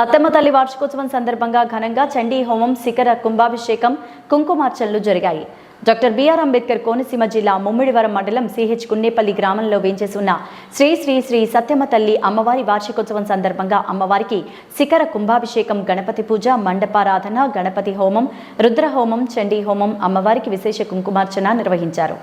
సత్తమ్మ తల్లి వార్షికోత్సవం సందర్భంగా ఘనంగా చండీ హోమం శిఖర కుంభాభిషేకం కుంకుమార్చనలు జరిగాయి. డాక్టర్ బిఆర్ అంబేద్కర్ కోనసీమ జిల్లా ముమ్మిడివరం మండలం సిహెచ్ కున్నేపల్లి గ్రామంలో వేంచేసున్న శ్రీ శ్రీ శ్రీ సత్యమ తల్లి అమ్మవారి వార్షికోత్సవం సందర్భంగా అమ్మవారికి శిఖర కుంభాభిషేకం గణపతి పూజ మండపారాధన గణపతి హోమం రుద్రహోమం చండీ హోమం అమ్మవారికి విశేష కుంకుమార్చన నిర్వహించారు.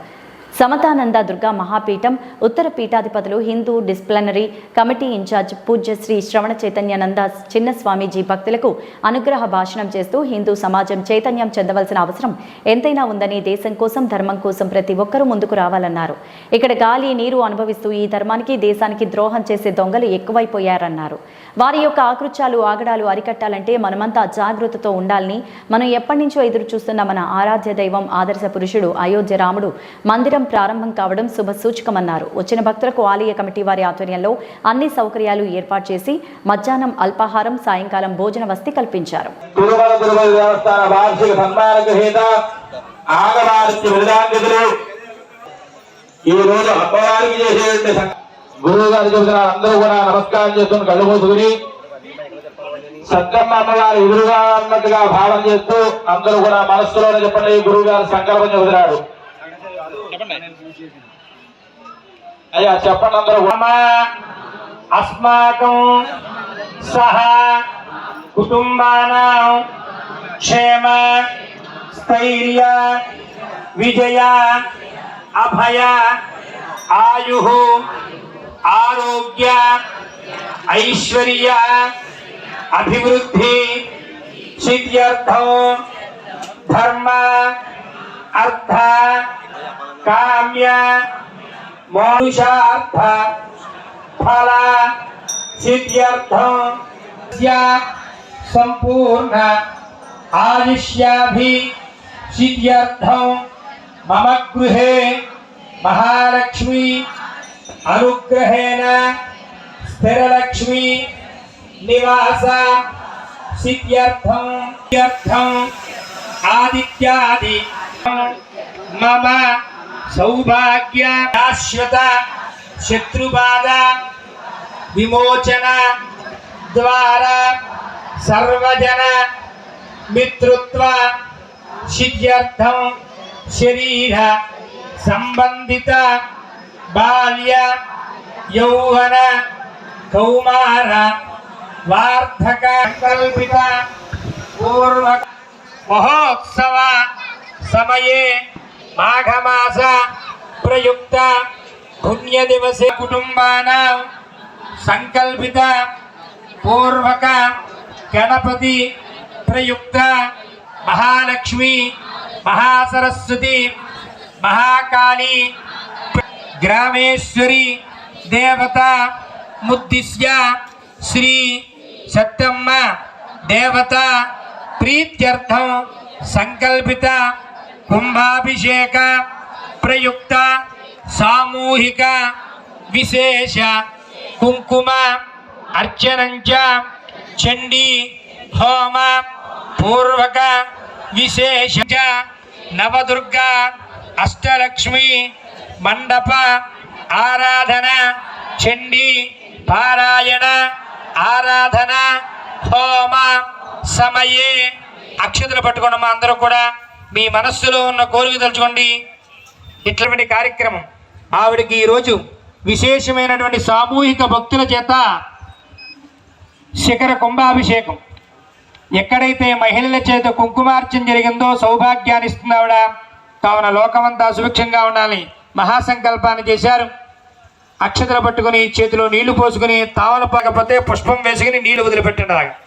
సమతానంద దుర్గా మహాపీఠం ఉత్తర పీఠాధిపతులు Hindu disciplinary committee in charge Pujyashri Shravana Chaitanyananda చిన్న స్వామీజీ భక్తులకు అనుగ్రహ భాషణం చేస్తూ హిందూ సమాజం చైతన్యం చెందవలసిన అవసరం ఎంతైనా ఉందని దేశం కోసం ధర్మం కోసం ప్రతి ఒక్కరూ ముందుకు రావాలన్నారు. ఇక్కడ గాలి నీరు అనుభవిస్తూ ఈ ధర్మానికి దేశానికి ద్రోహం చేసే దొంగలు ఎక్కువైపోయారన్నారు. వారి యొక్క ఆకృత్యాలు ఆగడాలు అరికట్టాలంటే మనమంతా జాగ్రత్తతో ఉండాలని మనం ఎప్పటి నుంచో ఎదురు చూస్తున్న మన ఆరాధ్య దైవం ఆదర్శ పురుషుడు అయోధ్య రాముడు మందిరం ప్రారంభం కావడం శుభ సూచకమన్నారు వచ్చిన భక్తులకు ఆలయ కమిటీ వారి ఆధ్వర్యంలో అన్ని సౌకర్యాలు ఏర్పాటు చేసి మధ్యాహ్నం అల్పాహారం సాయంకాలం భోజన వసతి కల్పించారు. తిరుమల గురువు గారు చెబుతున్నారు అందరూ కూడా నమస్కారం చేసుకుని కళ్ళు మూసుకుని సత్తమ్మ అమ్మవారి ఎదురుగా ఉన్నట్టుగా భావన చేస్తూ అందరూ కూడా మనస్సులోనే చెప్పండి గురువు గారు సంకల్పం చెబుతున్నాడు అయ్యా చెప్పండి అందరూ కూడా. అస్మాకం సహ కుటుంబానాం క్షేమ స్థైర్య విజయ అభయ ఆయు ఆరోగ్య ఐశ్వర్య అభివృద్ధి సిద్ధ్యర్థం ధర్మ అర్థ काम्य मनुषार्थ फल, सिद्ध्यर्थ संपूर्ण आयुष्याभि सिद्ध्यर्थ, मम गृह महालक्ष्मी, अनुग्रहेण, स्थिरलक्ष्मी, निवास सिद्ध्यर्थ, आदित्यादि। मम ಸೌಭಾಗ್ಯ ಶಾಶ್ವತ ಶತ್ರುಬಾಧ विमोचन ದ್ವಾರ सर्वजन, मित्रत्व शिज्यर्थम शरीर, संबंधित, बाल्य, यौवन, कौमार, वार्धक, कल्पित पूर्व महोत्सव, समये మాఘమాస ప్రయుక్త పుణ్యదివసే కుటుంబాన సంకల్పిత పూర్వక గణపతి ప్రయుక్త మహాలక్ష్మి మహాసరస్వతి మహాకాళి గ్రామేశ్వరి దేవత ముద్దిశ్య శ్రీ సత్తమ్మ దేవత ప్రీత్యర్థం సంకల్పిత కుంభాభిషేక ప్రయుక్త సామూహిక విశేష కుంకుమ అర్చనంచ చండీ హోమ పూర్వక విశేష నవదుర్గా నవదుర్గ అష్టలక్ష్మి మండప ఆరాధన చండీ పారాయణ ఆరాధన హోమ సమయే అక్షతలు పట్టుకోండి అందరూ కూడా? మీ మనస్సులో ఉన్న కోరిక తలుచుకోండి. ఇట్లాంటి కార్యక్రమం ఆవిడకి ఈరోజు విశేషమైనటువంటి సామూహిక భక్తుల చేత శిఖర కుంభాభిషేకం. ఎక్కడైతే మహిళల చేత కుంకుమార్చన జరిగిందో సౌభాగ్యాన్ని ఇస్తుంది ఆవిడ. కావున లోకమంతా సుభిక్షంగా ఉండాలి మహాసంకల్పాన్ని చేశారు. అక్షతలు పట్టుకుని చేతిలో నీళ్ళు పోసుకుని తావలు పాకపోతే పుష్పం వేసుకుని నీళ్ళు వదిలిపెట్టండి